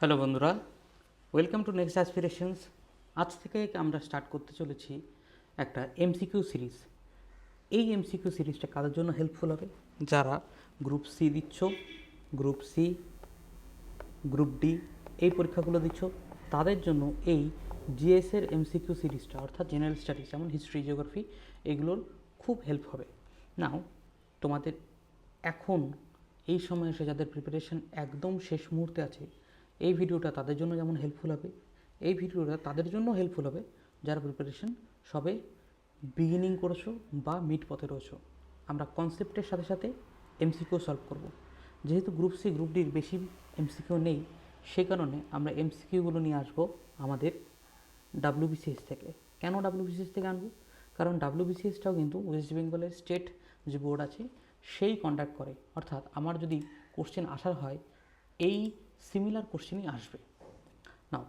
Hello বন্ধুরা welcome to next aspirations আজ থেকে আমরা স্টার্ট করতে চলেছি একটা এমসিকিউ সিরিজ এই এমসিকিউ সিরিজটা কাদের জন্য হেল্পফুল হবে? যারা গ্রুপ সি দিচ্ছ গ্রুপ সি গ্রুপ ডি এই পরীক্ষাগুলো দিচ্ছ, তাদের জন্য এই জিএসের এমসিকিউ সিরিজটা অর্থাৎ জেনারেল স্টাডিজ যেমন হিস্ট্রি জিওগ্রাফি এগুলোর খুব হেল্প হবে। নাও তোমাদের এখন এই সময় এসে যাদের প্রিপারেশন একদম শেষ মুহূর্তে আছে এই ভিডিওটা তাদের জন্য যেমন হেল্পফুল হবে, এই ভিডিওটা তাদের জন্য হেল্পফুল হবে। যারা প্রিপারেশন সবে বিগিনিং করেছ বা মিড পথে রয়েছো, আমরা কনসেপ্টের সাথে সাথে এমসিকিউ সলভ করব। যেহেতু গ্রুপ সি গ্রুপ ডির বেশি এমসিকিউ নেই, সে কারণে আমরা এমসিকিউগুলো নিয়ে আসব আমাদের ডাব্লিউবিসিএস থেকে। কেন ডাব্লিউবিসিএস থেকে আনব? কারণ ডাব্লিউবিসিএসটাও কিন্তু ওয়েস্ট বেঙ্গলের স্টেট যে বোর্ড আছে, সেই কন্ডাক্ট করে। অর্থাৎ আমার যদি কোশ্চেন আসার হয়, এই সিমিলার কোশ্চেনই আসবে। নাও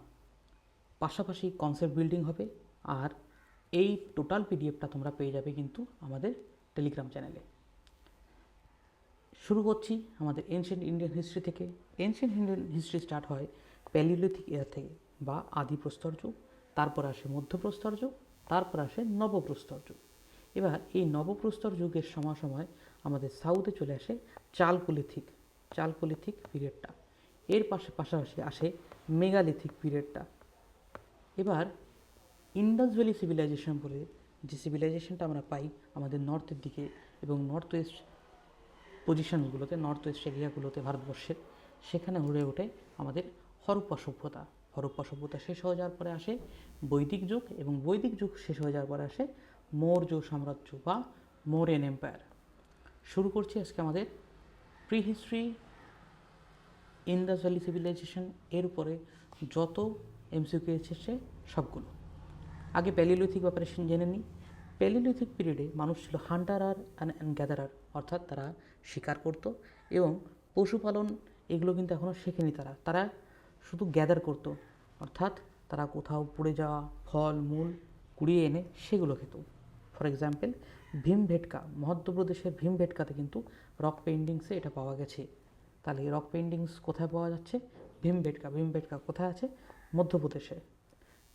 পাশাপাশি কনসেপ্ট বিল্ডিং হবে আর এই টোটাল পিডিএফটা তোমরা পেয়ে যাবে কিন্তু আমাদের টেলিগ্রাম চ্যানেলে শুরু করছি আমাদের এনশিয়েন্ট ইন্ডিয়ান হিস্ট্রি থেকে। এনশিয়েন্ট ইন্ডিয়ান হিস্ট্রি স্টার্ট হয় প্যালিওলিথিক এয়ার থেকে বা আদি প্রস্তর যুগ তারপর আসে মধ্যপ্রস্তর যুগ তারপর আসে নবপ্রস্তর যুগ এবার এই নবপ্রস্তর যুগের সময় সময় আমাদের সাউথে চলে আসে চালকোলিথিক চালকোলিথিক পিরিয়ডটা এর পাশে পাশাপাশি আসে মেগালিথিক পিরিয়ডটা। এবার ইন্ডাস ভ্যালি সিভিলাইজেশন বলে যে সিভিলাইজেশনটা আমরা পাই আমাদের নর্থের দিকে এবং নর্থ ওয়েস্ট পজিশনগুলোতে, নর্থ ওয়েস্ট এরিয়াগুলোতে ভারতবর্ষের সেখানে উড়ে ওঠে আমাদের হরপ্পা সভ্যতা। হরপ্পা সভ্যতা শেষ হয়ে যাওয়ার পরে আসে বৈদিক যুগ এবং বৈদিক যুগ শেষ হয়ে যাওয়ার পরে আসে মৌর্য সাম্রাজ্য বা মৌর্যান এম্পায়ার। শুরু করছি আজকে আমাদের prehistory Indus valley civilisation এর উপরে যত এমসিকিউ এসেছে সবগুলো। আগে প্যালিওলিথিক ব্যাপারে জেনে নিই প্যালিওলিথিক পিরিয়ডে মানুষ ছিল হান্টার আর অ্যান্ড গ্যাদারার অর্থাৎ তারা শিকার করত এবং পশুপালন এগুলো কিন্তু এখনও শেখেনি তারা। তারা শুধু গ্যাদার করত, অর্থাৎ তারা কোথাও পড়ে যাওয়া, ফল, মূল কুড়িয়ে এনে সেগুলো খেত। ফর এক্সাম্পল ভীম ভেটকা মধ্যপ্রদেশের ভীম ভেটকাতে কিন্তু রক পেইন্টিংসে এটা পাওয়া গেছে। তাহলে রক পেন্টিংস কোথায় পাওয়া যাচ্ছে? ভীমবেটকা ভীমবেটকা কোথায় আছে? মধ্যপ্রদেশে।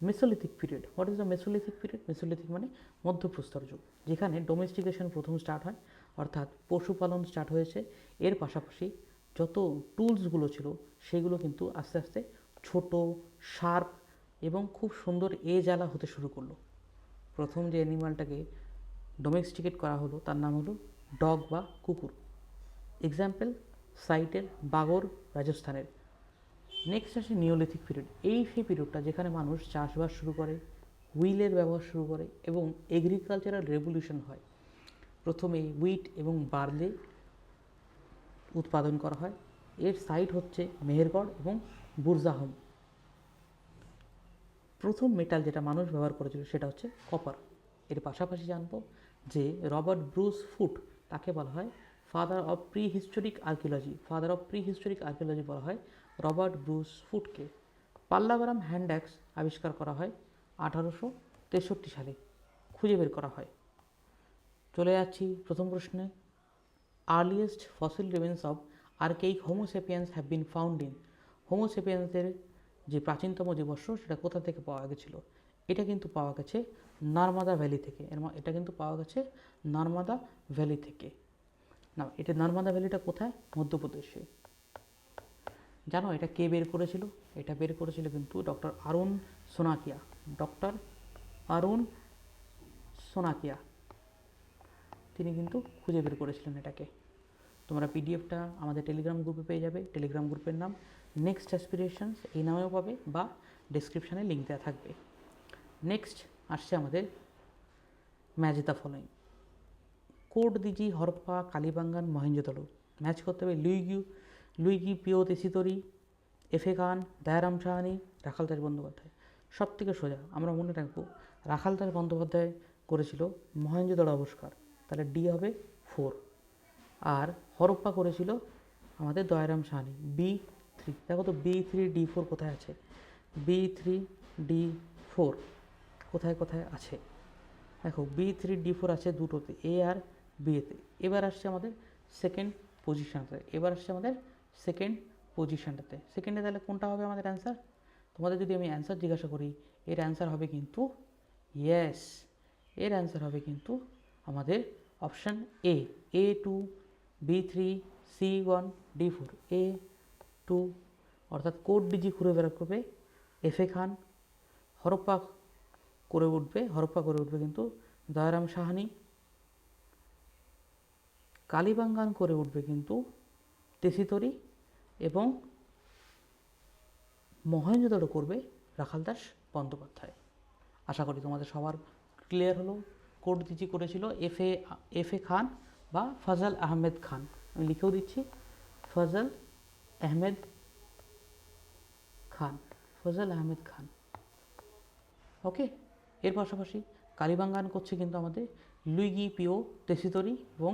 Mesolithic period what is the mesolithic period mesolithic মানে মধ্যপ্রস্তর যুগ, যেখানে ডোমেস্টিকেশন প্রথম স্টার্ট হয়, অর্থাৎ পশুপালন স্টার্ট হয়েছে। এর পাশাপাশি যত টুলসগুলো ছিল, সেগুলো কিন্তু আস্তে আস্তে ছোট শার্প এবং খুব সুন্দর এ জ্বালা হতে শুরু করল। প্রথম যে অ্যানিমালটাকে ডোমেস্টিকেট করা হলো, তার নাম হলো ডগ বা কুকুর। এক্সাম্পল সাইটের বাগর রাজস্থানের। নেক্সট আসে নিওলিথিক পিরিয়ড এই সেই পিরিয়ডটা যেখানে মানুষ চাষবাস শুরু করে হুইলের ব্যবহার শুরু করে এবং এগ্রিকালচারাল রেভলিউশন হয়। প্রথমে উইট এবং বার্লে উৎপাদন করা হয়। এর সাইট হচ্ছে মেহেরগড় এবং বুরজাহম। প্রথম মেটাল যেটা মানুষ ব্যবহার করেছিল সেটা হচ্ছে কপার এর পাশাপাশি জানব যে রবার্ট ব্রুস ফুট তাকে বলা হয় father of prehistoric archaeology father of prehistoric archaeology বলা হয়, রবার্ট ব্রুস ফুটকে। পাল্লাবারাম হ্যান্ড অ্যাক্স আবিষ্কার করা হয় আঠারোশো তেষট্টি সালে। খুঁজে বের করা হয়। চলে যাচ্ছি প্রথম প্রশ্নে। Earliest fossil remains of archaic homo sapiens have been found in. হোমোসেপিয়ান্সদের যে প্রাচীনতম বর্ষ, সেটা কোথা থেকে পাওয়া গেছিল? এটা কিন্তু পাওয়া গেছে নর্মাদা ভ্যালি থেকে। এটা কিন্তু পাওয়া গেছে নর্মাদা ভ্যালি থেকে। না এটা নর্মদা ভ্যালিটা কোথায়? মধ্যপ্রদেশে। জানো, এটা কে বের করেছিল? এটা বের করেছিল কিন্তু ডক্টর আরুণ সোনাকিয়া। ডক্টর আরুণ সোনাকিয়া। তিনি কিন্তু খুঁজে বের করেছিলেন এটাকে। তোমরা পিডিএফটা আমাদের টেলিগ্রাম গ্রুপে পেয়ে যাবে। টেলিগ্রাম গ্রুপের নাম নেক্সট অ্যাসপিরেশনস এই নামেও পাবে বা ডেসক্রিপশানে লিঙ্ক দেওয়া থাকবে। নেক্সট আসছে আমাদের ম্যাচ দ্য ফলোয়িং কোড দিজি হরপ্পা কালীবাঙ্গান মহেঞ্জোদড়ো ম্যাচ করতে হবে লুইগিউ লুইগি পিও তেসিতরি এফে খান, দয়ারাম সাহানি রাখালদাস বন্দ্যোপাধ্যায়। সব থেকে সোজা, আমরা মনে রাখব রাখালদাস বন্দ্যোপাধ্যায় করেছিল মহেঞ্জোদড়ো আবিষ্কার। তাহলে ডি হবে ফোর। আর হরপ্পা করেছিল আমাদের দয়ারাম সাহানি, বি থ্রি। দেখো তো বি থ্রি ডি ফোর কোথায় আছে? বি থ্রি ডি ফোর কোথায় কোথায় আছে? দেখো, বি থ্রি ডি ফোর আছে দুটোতে, এ আর বিএতে এবার আসছে আমাদের সেকেন্ড পজিশনতে এবার আসছে আমাদের সেকেন্ড পজিশনটাতে সেকেন্ডে তাহলে কোনটা হবে আমাদের অ্যান্সার তোমাদের যদি আমি অ্যান্সার জিজ্ঞাসা করি, এর অ্যান্সার হবে কিন্তু ইয়েস এর অ্যান্সার হবে কিন্তু আমাদের option A A two B three C one D four A two অর্থাৎ কোড ডিজি ঘুরে বের করবে এফ এ খান। হরপ্পা করে উঠবে, হরপ্পা করে উঠবে কিন্তু দয়ারাম সাহানি। কালীবাঙ্গান করে উঠবে কিন্তু তেসিতরি এবং মহেন্দ্রদড় করবে রাখালদাস বন্দ্যোপাধ্যায়। আশা করি তোমাদের সবার ক্লিয়ার হলো। কোড দিচ্ছি করেছিল এফ এ এফ এ খান বা ফজল আহমেদ খান। আমি লিখেও দিচ্ছি, ফজল আহমেদ খান, ফজল আহমেদ খান। ওকে, এর পাশাপাশি কালীবাঙ্গান করছে কিন্তু আমাদের লুইগি পিও, তেসিতরি এবং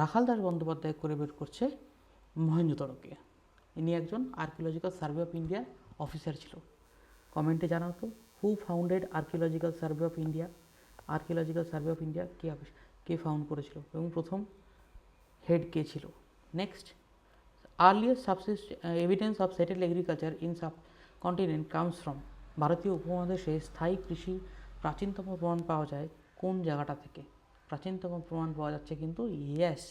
রাখাল দাস বন্দ্যোপাধ্যায় করে বের করছে মহেন্দ্রতরকে। ইনি একজন আর্কিওলজিক্যাল সার্ভে অফ ইন্ডিয়ার অফিসার ছিল। কমেন্টে জানাও তো who founded archaeological survey of India archaeological survey of India কে কে ফাউন্ড করেছিল? এবং প্রথম হেড কে ছিল? Next earliest subsist evidence of settle agriculture in subcontinent comes from ভারতীয় উপমহাদেশে স্থায়ী কৃষি প্রাচীনতম প্রমাণ পাওয়া যায় কোন জায়গাটা থেকে? প্রাচীনতম প্রমাণ পাওয়া যাচ্ছে কিন্তু ইয়েস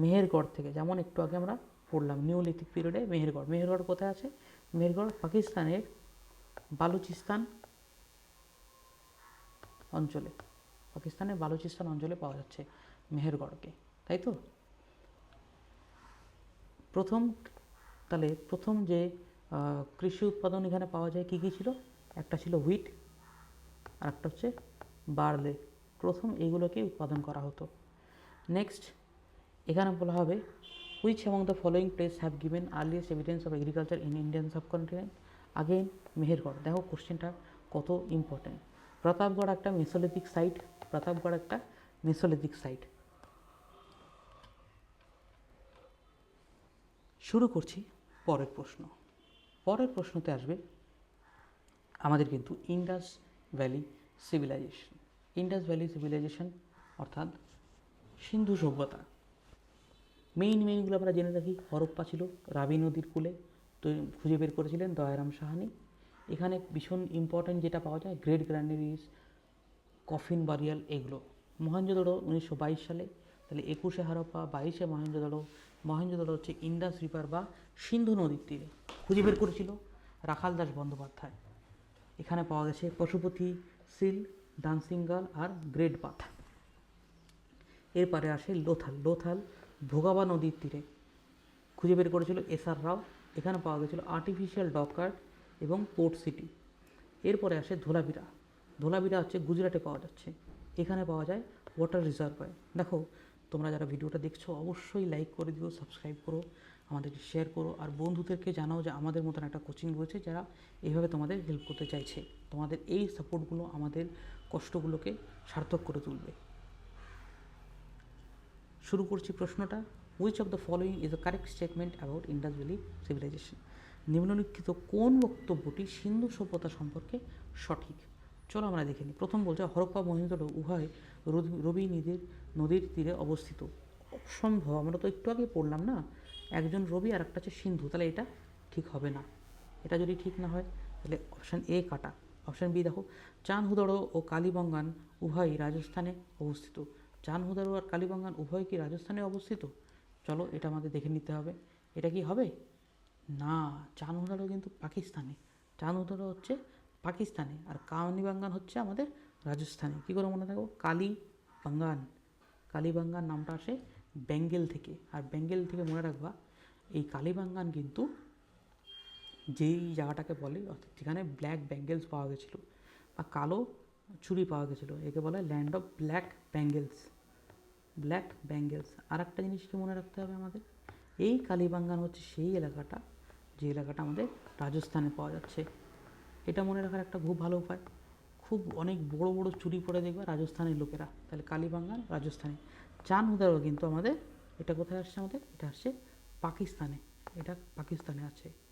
মেহেরগড় থেকে। যেমন একটু আগে আমরা পড়লাম নিওলিথিক পিরিয়ডে মেহেরগড়। মেহেরগড় কোথায় আছে? মেহেরগড় পাকিস্তানের বালুচিস্তান অঞ্চলে। পাকিস্তানের বালুচিস্তান অঞ্চলে পাওয়া যাচ্ছে মেহেরগড়কে, তাই তো? প্রথম, তাহলে প্রথম যে কৃষি উৎপাদন এখানে পাওয়া যায় কী কী ছিল? একটা ছিল হুইট আর একটা হচ্ছে বার্লে প্রথম এইগুলোকে উৎপাদন করা হতো। নেক্সট এখানে বলা হবে which among the following place have given earliest evidence of agriculture in Indian subcontinent again Mehrgarh. দেখো কোশ্চেনটা কত ইম্পর্টেন্ট প্রতাপগড় একটা মেসোলিথিক সাইট প্রতাপগড় একটা মেসোলিথিক সাইট শুরু করছি পরের প্রশ্ন। পরের প্রশ্নতে আসবে, আমাদের কিন্তু Indus valley civilisation Indus valley civilisation অর্থাৎ সিন্ধু সভ্যতা। মেইন মেইনগুলো আমরা জেনে রাখি। হরপ্পা ছিল রাবি নদীর কূলে। তো খুঁজে বের করেছিলেন দয়ারাম সাহানি। এখানে ভীষণ ইম্পর্ট্যান্ট যেটা পাওয়া যায় গ্রেট গ্র্যান্ডারিজ কফিন বারিয়াল এগুলো। মহেঞ্জোদড়ো উনিশশো বাইশ সালে, তাহলে একুশে হারপ্পা, বাইশে মহেঞ্জোদড়ো মহেঞ্জোদড়ো হচ্ছে ইন্ডাস রিভার বা সিন্ধু নদীর তীরে। খুঁজে বের করেছিল রাখাল দাস বন্দ্যোপাধ্যায়। এখানে পাওয়া গেছে পশুপতি সিল ডান্সিং গার্ল আর গ্রেট বাথ। এরপরে আসে লোথাল। লোথাল ভোগাবা নদীর তীরে। খুঁজে বের করেছিল এস আর রাও। এখানে পাওয়া গেছিল আর্টিফিশিয়াল ডকার্ট এবং পোর্ট সিটি এরপরে আসে ধোলাবিরা ধোলাবিরা হচ্ছে গুজরাটে পাওয়া যাচ্ছে। এখানে পাওয়া যায় ওয়াটার রিজার্ভার দেখো, তোমরা যারা ভিডিওটা দেখছ, অবশ্যই লাইক করে দিও সাবস্ক্রাইব করো, আমাদেরকে শেয়ার করো, আর বন্ধুদেরকে জানাও যে আমাদের মতন একটা কোচিং রয়েছে যারা এইভাবে তোমাদের হেল্প করতে চাইছে। তোমাদের এই সাপোর্টগুলো আমাদের কষ্টগুলোকে সার্থক করে তুলবে। শুরু করছি প্রশ্নটা which of the following is the correct statement about Indus valley civilisation নিম্নলিখিত কোন বক্তব্যটি সিন্ধু সভ্যতা সম্পর্কে সঠিক? চলো আমরা দেখে নিই। প্রথম বলছে, হরপ্পা মহেন্দ্র উভয় রবি- রবি নদীর নদীর তীরে অবস্থিত। অসম্ভব, আমরা তো একটু আগে পড়লাম না। একজন রবি আর একটা হচ্ছে সিন্ধু, তাহলে এটা ঠিক হবে না। এটা যদি ঠিক না হয়, তাহলে অপশান এ কাটা। অপশান বি দেখো চাঁদহুদড়ো ও কালীবঙ্গান উভয়ই রাজস্থানে অবস্থিত। চাঁদহুদড়ো আর কালীবঙ্গান উভয় কি রাজস্থানে অবস্থিত? চলো এটা আমাদের দেখে নিতে হবে। এটা কি হবে? না চাঁদহুদড়ো কিন্তু পাকিস্তানে। চাঁদহুদড়ো হচ্ছে পাকিস্তানে আর কালীবাঙ্গান হচ্ছে আমাদের রাজস্থানে। কী করে মনে থাকো? কালী বাঙ্গান কালীবাঙ্গান নামটা আসে বেঙ্গল থেকে। আর বেঙ্গল থেকে মনে রাখবা, এই কালীবাঙ্গান কিন্তু যেই জায়গাটাকে বলে, অর্থাৎ যেখানে ব্ল্যাক ব্যাঙ্গেলস পাওয়া গেছিল বা কালো চুড়ি পাওয়া গেছিল, একে বলা land of black bangles black bangles আর একটা জিনিস কি মনে রাখতে হবে আমাদের? এই কালীবাঙ্গান হচ্ছে সেই এলাকাটা, যে এলাকাটা আমাদের রাজস্থানে পাওয়া যাচ্ছে। এটা মনে রাখার একটা খুব ভালো উপায়। খুব অনেক বড় বড় চুরি পরে দেখবে রাজস্থানের লোকেরা। তাহলে কালীবাঙ্গান রাজস্থানে। চান হুদারও কিন্তু আমাদের, এটা কোথায় আসছে আমাদের? এটা আসছে পাকিস্তানে। এটা পাকিস্তানে আছে।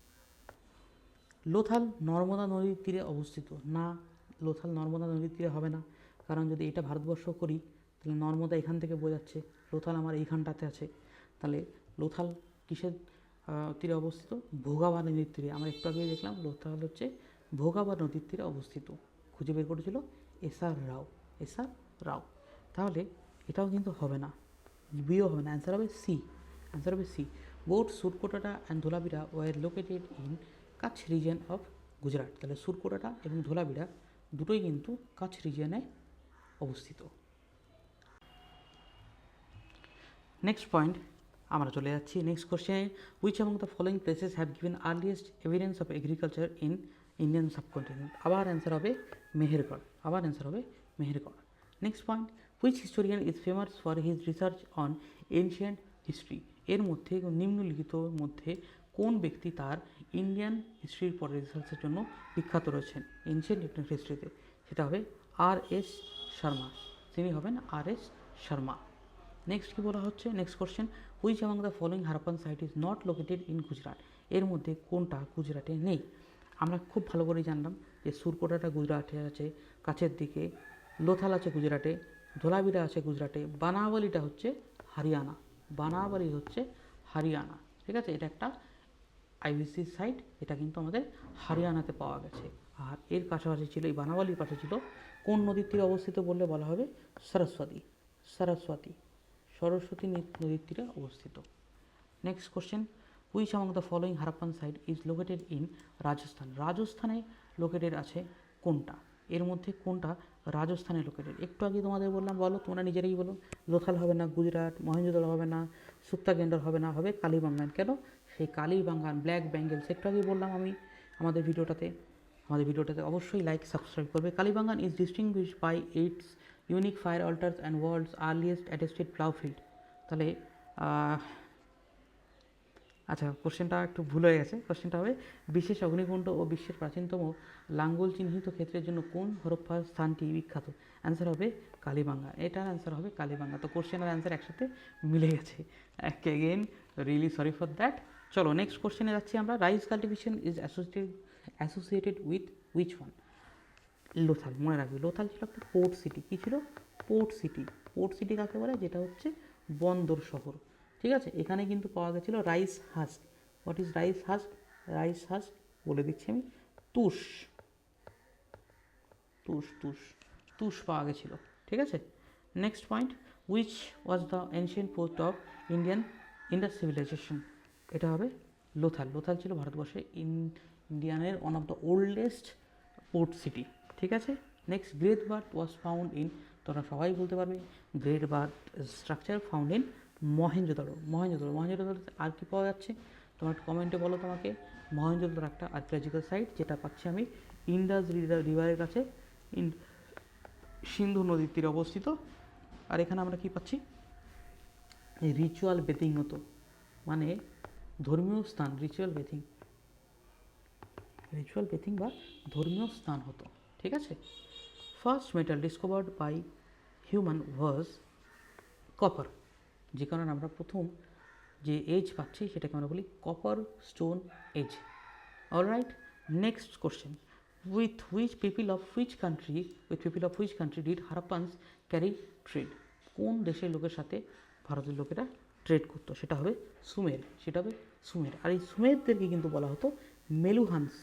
লোথাল নর্মদা নদীর তীরে অবস্থিত। না, লোথাল নর্মদা নদীর তীরে হবে না। কারণ যদি এটা ভারতবর্ষ করি, তাহলে নর্মদা এখান থেকে বোঝাচ্ছে লোথাল আমার এইখানটাতে আছে। তাহলে লোথাল কিসের তীরে অবস্থিত? ভোগাবা নদীর তীরে। আমরা একটু আগে দেখলাম লোথাল হচ্ছে ভোগাবা নদীর তীরে অবস্থিত। খুঁজে বের করেছিল এস আর রাও। এস আর রাও। তাহলে এটাও কিন্তু হবে না। বিও হবে না। অ্যান্সার হবে সি। অ্যান্সার হবে C. Both Surkotada and Dholavira were located in Kutch region of Gujarat তাহলে সুরকোটাটা এবং ধোলাবিরা দুটোই কিন্তু কাছ রিজিয়নে অবস্থিত। নেক্সট পয়েন্ট আমরা চলে যাচ্ছি next question which among the following places have given earliest evidence of agriculture in Indian subcontinent আবার অ্যান্সার হবে মেহেরগড়, আবার অ্যান্সার হবে Mehrgarh. Next point which historian is famous for his research on ancient history এর মধ্যে নিম্নলিখিত মধ্যে কোন ব্যক্তি তার ইন্ডিয়ান হিস্ট্রির পরে রিসার্চের জন্য বিখ্যাত রয়েছেন? এনশিয়েন্ট ইন্ডিয়ান হিস্ট্রিতে সেটা হবে আর এস শর্মা তিনি হবেন আর এস শর্মা নেক্সট কী বলা হচ্ছে? Next question which among the following Harappan site is not located in Gujarat এর মধ্যে কোনটা গুজরাটে নেই? আমরা খুব ভালো করেই জানলাম যে সুরকোটাটা গুজরাটে আছে, কাছের দিকে। লোথাল আছে গুজরাটে ধোলাবিরা আছে গুজরাটে, বানাওয়ালিটা হচ্ছে হরিয়ানা। বানাওয়ালি হচ্ছে হরিয়ানা। ঠিক আছে? এটা একটা আইবিসি সাইট, এটা কিন্তু আমাদের হরিয়ানাতে পাওয়া গেছে। আর এর কাছাকাছি ছিল, এই বানাওয়ালির পাশে ছিল, কোন নদীর তীরে অবস্থিত বললে বলা হবে সরস্বতী সরস্বতী সরস্বতী নদীর তীরে অবস্থিত। Next question which among the following Harappan site is located in Rajasthan রাজস্থানে লোকেটেড আছে কোনটা? এর মধ্যে কোনটা রাজস্থানে লোকেটেড একটু আগে তোমাদের বললাম, বলো, তোমরা নিজেরাই বলো। লোথাল হবে না, গুজরাট, মহেন্দ্রদল হবে না সুক্তা গেন্ডর হবে না, হবে কালীবাঙ্গান কেন? সেই কালীবাঙ্গান ব্ল্যাক ব্যাঙ্গেলস একটু আগে বললাম আমি আমাদের ভিডিওটাতে। আমাদের ভিডিওটাতে অবশ্যই লাইক সাবস্ক্রাইব করবে। Kalibangan is distinguish by its unique fire altars and world's earliest attested plough field তাহলে আচ্ছা কোশ্চেনটা একটু ভুল হয়ে গেছে। কোশ্চেনটা হবে, বিশেষ অগ্নিকুণ্ড ও বিশ্বের প্রাচীনতম লাঙ্গল চিহ্নিত ক্ষেত্রের জন্য কোন হরপ্পার স্থানটি বিখ্যাত? অ্যান্সার হবে কালীবাঙ্গা এটার অ্যান্সার হবে কালীবাঙ্গা তো কোশ্চেন আর অ্যান্সার একসাথে মিলে গেছে। Again really sorry for that চলো নেক্সট কোশ্চেনে যাচ্ছি আমরা। Rice cultivation is associated associated with which one Lothal মনে রাখবে। লোথাল ছিল একটা পোর্ট সিটি কী ছিল? পোর্ট সিটি পোর্ট সিটি কাকে বলে? যেটা হচ্ছে বন্দর শহর। ঠিক আছে? এখানে কিন্তু পাওয়া গেছিল rice husk what is rice husk rice husk বলে দিচ্ছি আমি, তুষ। তুষ তুষ। তুষ পাওয়া গেছিল। ঠিক আছে? Next point which was the ancient post of Indian Indus civilisation এটা হবে লোথাল। লোথাল ছিল ভারতবর্ষে in, ইন্ডিয়ানের one of the oldest port city ঠিক আছে? Next great bath was found in তোমরা সবাই বলতে পারবে great bath structure found in Mohenjodaro Mohenjodaro Mohenjodaro আর কি পাওয়া যাচ্ছে? তোমার কমেন্টে বলো তোমাকে। মহেঞ্জোদারো একটা আর্কিওলজিক্যাল সাইট যেটা পাচ্ছি আমি ইন্ডাস রিভারের কাছে। ইন, সিন্ধু নদীর তীরে অবস্থিত। আর এখানে আমরা কি পাচ্ছি? রিচুয়াল বেথিং হতো মানে ধর্মীয় স্থান রিচুয়াল বেথিং রিচুয়াল বেথিং বা ধর্মীয় স্থান হতো, ঠিক আছে? First metal discovered by human was copper যে কারণে আমরা প্রথম যে এজ পাচ্ছি সেটাকে আমরা বলি copper stone age alright next question with which people of which country with people of which country did Harappans carry trade কোন দেশের লোকের সাথে ভারতের লোকেরা ট্রেড করতো, সেটা হবে সুমের, সেটা হবে সুমের। আর এই সুমেরদেরকে কিন্তু বলা হতো মেলুহান্স।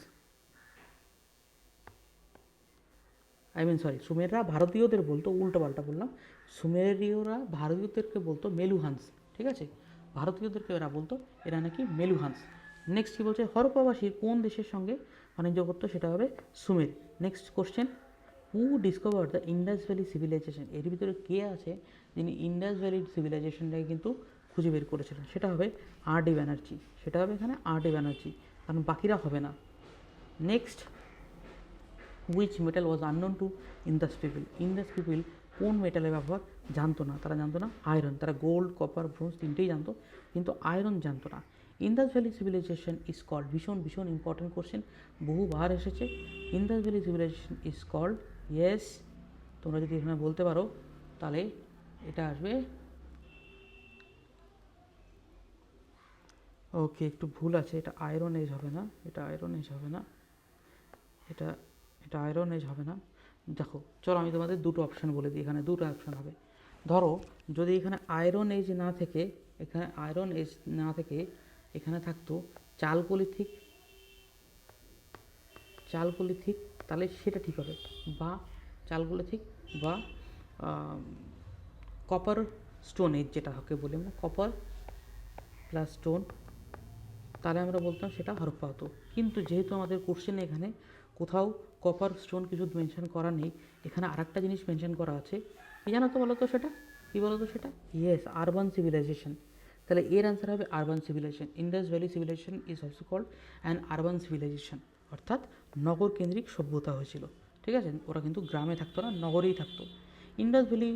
আই মিন সরি সুমেররা ভারতীয়দের বলতো উল্টো পাল্টা বললাম, সুমেরীয়রা ভারতীয়দেরকে বলতো মেলুহান্স, ঠিক আছে? ভারতীয়দেরকে এরা বলতো, এরা নাকি মেলুহান্স। নেক্সট কী বলছে হরপ্পাবাসীর কোন দেশের সঙ্গে বাণিজ্য করতো, সেটা হবে Sumer. Next question who discover the Indus valley civilisation এর ভিতরে কে আছে যিনি ইন্ডাস ভ্যালি সিভিলাইজেশনটাকে কিন্তু খুঁজে বের করেছিলেন। সেটা হবে আর ডি ব্যানার্জি সেটা হবে এখানে আর ডি ব্যানার্জি কারণ বাকিরা হবে না। Next which metal was unknown to Indus people Indus people কোন মেটালের ব্যবহার জানতো না। তারা জানতো না আয়রন তারা গোল্ড কপার ব্রোঞ্জ তিনটেই জানতো। কিন্তু আয়রন জানতো না। Indus valley civilisation is called ভীষণ ভীষণ ইম্পর্টেন্ট কোশ্চেন বহুবার এসেছে। Indus valley civilisation is called yes তোমরা যদি এখানে বলতে পারো, তাহলে এটা আসবে ওকে, একটু ভুল আছে, এটা আয়রন এজ হবে না, এটা আয়রন এজ হবে না, এটা এটা আয়রন এজ হবে না। দেখো, চলো আমি তোমাদের দুটো অপশান বলে দিই, এখানে দুটো অপশান হবে। ধরো, যদি এখানে আয়রন এজ না থেকে, এখানে আয়রন এজ না থেকে এখানে থাকতো চালকলিথিক চালকলিথিক তাহলে সেটা ঠিক হবে। বা চালকলিথিক বা কপার স্টোন এজ যেটা হকে বলি আমরা কপার প্লাস স্টোন তাহলে আমরা বলতাম সেটা হরপ্পা হতো কিন্তু যেহেতু আমাদের কোশ্চেনে এখানে কোথাও কপার স্টোন কিছু মেনশন করা নেই, এখানে আরেকটা জিনিস মেনশন করা আছে। কি জানো তো বলো তো সেটা? কী বলো তো সেটা? ইয়েস আরবান সিভিলাইজেশন তাহলে এর অ্যান্সার হবে urban civilisation Indus valley civilisation is also called and urban civilisation অর্থাৎ নগর কেন্দ্রিক সভ্যতা হয়েছিল। ঠিক আছে? ওরা কিন্তু গ্রামে থাকতো না, নগরেই থাকতো। Indus valley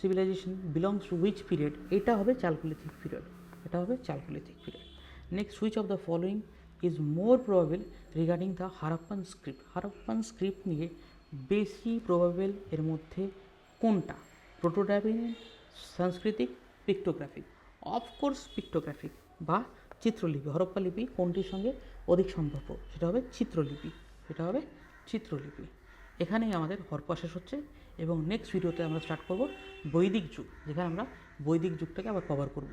civilisation belongs to which period এটা হবে চালকুলিথিক পিরিয়ড এটা হবে chalcolithic period next which of the following is more probable regarding the Harappan script Harappan script নিয়ে বেশি প্রবাবেল এর মধ্যে কোনটা? প্রোটোটাইপিং সাংস্কৃতিক পিক্টোগ্রাফিক অফকোর্স পিক্টোগ্রাফিক বা চিত্রলিপি। হরপ্পা লিপি কোনটির সঙ্গে অধিক সম্ভাব্য সেটা হবে চিত্রলিপি। সেটা হবে চিত্রলিপি। এখানেই আমাদের হরপ্পা শেষ হচ্ছে এবং নেক্সট ভিডিওতে আমরা স্টার্ট করব বৈদিক যুগ, যেখানে আমরা বৈদিক যুগটাকে আবার কভার করব।